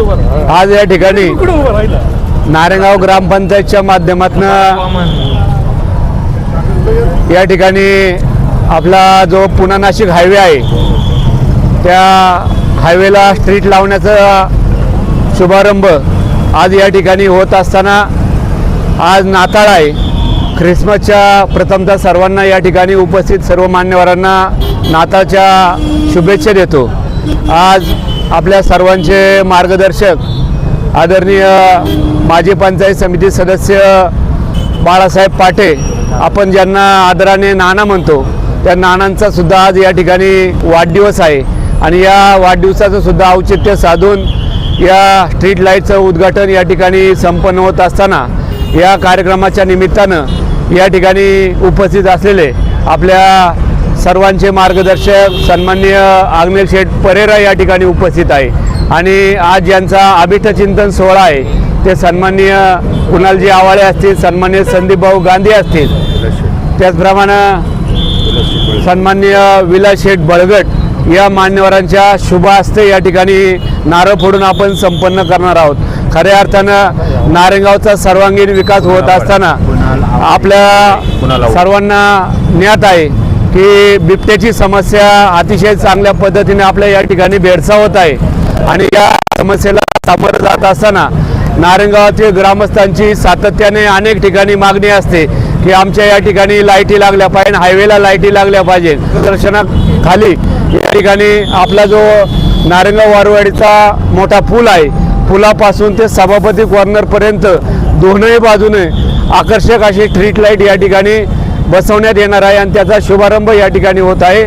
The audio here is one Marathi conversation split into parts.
आज या ठिकाणी नारेगाव ग्रामपंचायतच्या माध्यमातून या ठिकाणी आपला जो पुणा नाशिक हायवे आहे त्या हायवेला स्ट्रीट लावण्याचा शुभारंभ आज या ठिकाणी होत असताना आज नाताळ आहे. ख्रिसमसच्या प्रथमतः सर्वांना या ठिकाणी उपस्थित सर्व मान्यवरांना नाताळच्या शुभेच्छा देतो. आज आपल्या सर्वांचे मार्गदर्शक आदरणीय माजी पंचायत समिती सदस्य बाळासाहेब पाटे आपण ज्यांना आदराने नाना म्हणतो त्या नानांचा सुद्धा आज या ठिकाणी वाढदिवस आहे. आणि या वाढदिवसाचं सुद्धा औचित्य साधून या स्ट्रीट लाईटचं उद्घाटन या ठिकाणी संपन्न होत असताना या कार्यक्रमाच्या निमित्तानं या ठिकाणी उपस्थित असलेले आपल्या सर्वांचे मार्गदर्शक सन्माननीय आग्नेल शेठ परेरा या ठिकाणी उपस्थित आहे. आणि आज ज्यांचा अभिष्टचिंतन सोहळा आहे. ते सन्माननीय कुणालजी आवाळे असतील सन्माननीय संदीप भाऊ गांधी असतील. त्याचप्रमाणे सन्माननीय विलास शेठ बळगट या मान्यवरांच्या शुभास्ते या ठिकाणी नारळ फोडून आपण संपन्न करणार आहोत. खऱ्या अर्थानं नारेगावचा सर्वांगीण विकास होत असताना आपल्या सर्वांना ज्ञात आहे की बिबट्याची समस्या अतिशय चांगल्या पद्धतीने आपल्या या ठिकाणी भेडसावत आहे. आणि या समस्येला सामोरं जात असताना नारंगावातील ग्रामस्थांची सातत्याने अनेक ठिकाणी मागणी असते की आमच्या या ठिकाणी लाईटी लागल्या पाहिजे हायवेला लाईटी लागल्या पाहिजे. दर्शनाखाली या ठिकाणी आपला जो नारंगाव वारवाडीचा मोठा पूल आहे पुलापासून ते सभापती कॉर्नरपर्यंत दोनही बाजूने आकर्षक अशी स्ट्रीट लाइट या ठिकाणी बसवण्यात येणार आहे आणि त्याचा शुभारंभ या ठिकाणी होत आहे.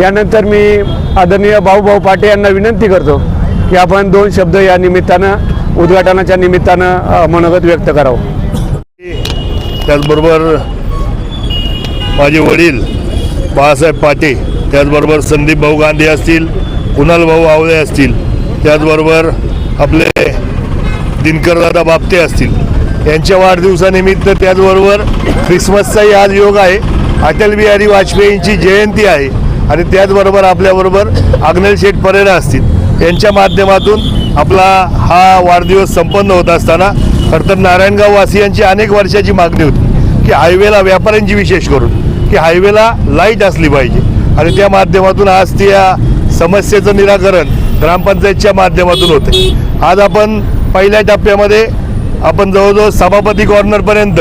यानंतर मी आदरणीय भाऊभाऊ पाटे यांना विनंती करतो की आपण दोन शब्द या निमित्तानं उद्घाटनाच्या निमित्तानं मनोगत व्यक्त करावं. त्याचबरोबर माझे वडील बाळासाहेब पाटे त्याचबरोबर संदीप भाऊ गांधी असतील कुणाल भाऊ आवळे असतील त्याचबरोबर आपले दिनकरदादा बापते असतील. यांच्या वाढदिवसानिमित्त त्याचबरोबर ख्रिसमसचाही आज योग आहे. अटल बिहारी वाजपेयींची जयंती आहे आणि त्याचबरोबर आपल्याबरोबर आग्नेल शेठ परेरा असतील. यांच्या माध्यमातून आपला हा वाढदिवस संपन्न होत असताना खरं तर नारायणगाव वासियांची अनेक वर्षाची मागणी होती की हायवेला व्यापाऱ्यांची विशेष करून की हायवेला लाइट असली पाहिजे. आणि त्या माध्यमातून आज त्या समस्येचं निराकरण ग्रामपंचायतच्या माध्यमातून होते आज आपण पहिल्या टप्प्यामध्ये आपण जवळजवळ सभापती कॉर्नरपर्यंत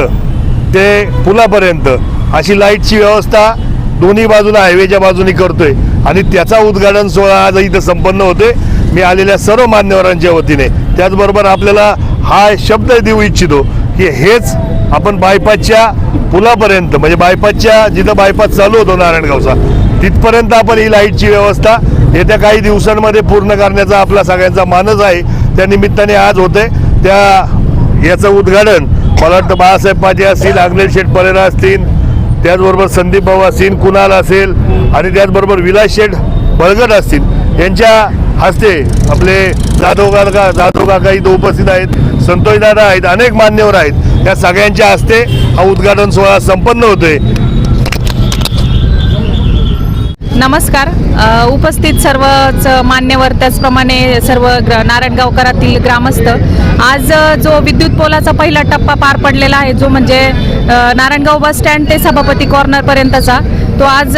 ते पुलापर्यंत अशी लाईटची व्यवस्था दोन्ही बाजूला हायवेच्या बाजूनी करतोय. आणि त्याचा उद्घाटन सोहळा आज इथं संपन्न होते मी आलेल्या सर्व मान्यवरांच्या वतीने. त्याचबरोबर आपल्याला हा शब्द देऊ इच्छितो की हेच आपण बायपासच्या पुलापर्यंत म्हणजे बायपासच्या जिथं बायपास चालू होतो नारायणगावचा तिथपर्यंत आपण ही लाईटची व्यवस्था येत्या काही दिवसांमध्ये पूर्ण करण्याचा आपला सगळ्यांचा मानस आहे. त्या निमित्ताने आज होते त्या याचं उद्घाटन मला वाटतं बाळासाहेब पाजे असतील आग्नेल शेठ परेरा असतील त्याचबरोबर संदीप भाऊ असतील कुणाल असेल आणि त्याचबरोबर विलास शेठ बळगट असतील यांच्या हस्ते आपले जाधव काका जाधव काका इथं उपस्थित आहेत संतोषदादा आहेत अनेक मान्यवर आहेत. या सगळ्यांच्या हस्ते हा उद्घाटन सोहळा संपन्न होतोय. नमस्कार. उपस्थित सर्वच मान्यवर त्याचप्रमाणे सर्व ग्र नारायणगावकरातील ग्रामस्थ. आज जो विद्युत पोलाचा पहिला टप्पा पार पडलेला आहे जो म्हणजे नारायणगाव बस स्टँड ते सभापती कॉर्नरपर्यंतचा तो आज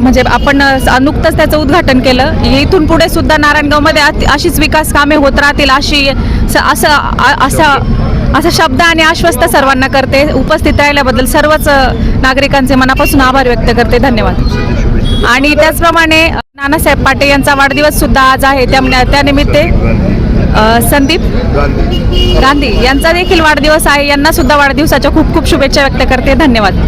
म्हणजे आपण नुकतंच त्याचं उद्घाटन केलं. इथून पुढे सुद्धा नारायणगावमध्ये अति- अशीच विकास कामे होत राहतील अशी असं असा असा शब्द आणि आश्वस्त सर्वांना करते. उपस्थित राहिल्याबद्दल सर्वच नागरिकांचे मनापासून आभार व्यक्त करते. धन्यवाद. आणि त्याचप्रमाणे नानासाहेब पाटे यांचा वाढदिवस सुद्धा आज आहे. त्यामुळे त्यानिमित्ते संदीप गांधी यांचा देखील वाढदिवस आहे. यांना सुद्धा वाढदिवसाच्या खूप खूप शुभेच्छा व्यक्त करते. धन्यवाद.